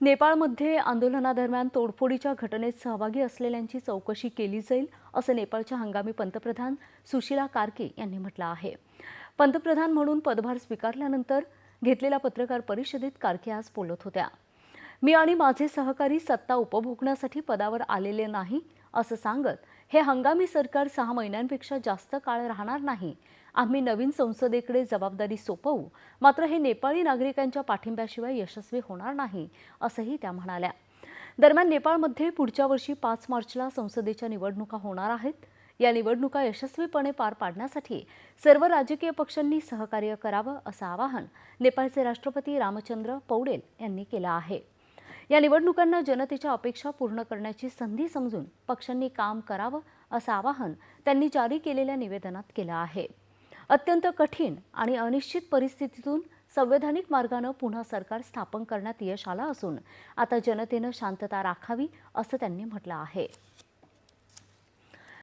नेपाळमध्ये आंदोलनादरम्यान तोडफोडीच्या घटनेत सहभागी असलेल्यांची चौकशी केली जाईल असं नेपाळच्या हंगामी पंतप्रधान सुशीला कार्के यांनी म्हटलं आहे. पंतप्रधान म्हणून पदभार स्वीकारल्यानंतर घेतलेल्या पत्रकार परिषदेत कार्के आज बोलत होत्या. मी आणि माझे सहकारी सत्ता उपभोगण्यासाठी पदावर आलेले नाही असं सांगत हे हंगामी सरकार सहा महिन्यांपेक्षा जास्त काळ राहणार नाही. आम्ही नवीन संसदेकडे जबाबदारी सोपवू. मात्र हे नेपाळी नागरिकांच्या पाठिंब्याशिवाय यशस्वी होणार नाही असंही त्या म्हणाल्या. दरम्यान नेपाळमध्ये पुढच्या वर्षी पाच मार्चला संसदेच्या निवडणुका होणार आहेत. या निवडणुका यशस्वीपणे पार पाडण्यासाठी सर्व राजकीय पक्षांनी सहकार्य करावं असं आवाहन नेपाळचे राष्ट्रपती रामचंद्र पौडेल यांनी केलं आहे. या निवडणुकांना जनतेच्या अपेक्षा पूर्ण करण्याची संधी समजून पक्षांनी काम करावं असं आवाहन त्यांनी जारी केलेल्या निवेदनात केलं आहे. अत्यंत कठीण आणि अनिश्चित परिस्थितीतून संवैधानिक मार्गानं पुन्हा सरकार स्थापन करण्यात यश आलं असून आता जनतेनं शांतता राखावी असं त्यांनी म्हटलं आहे.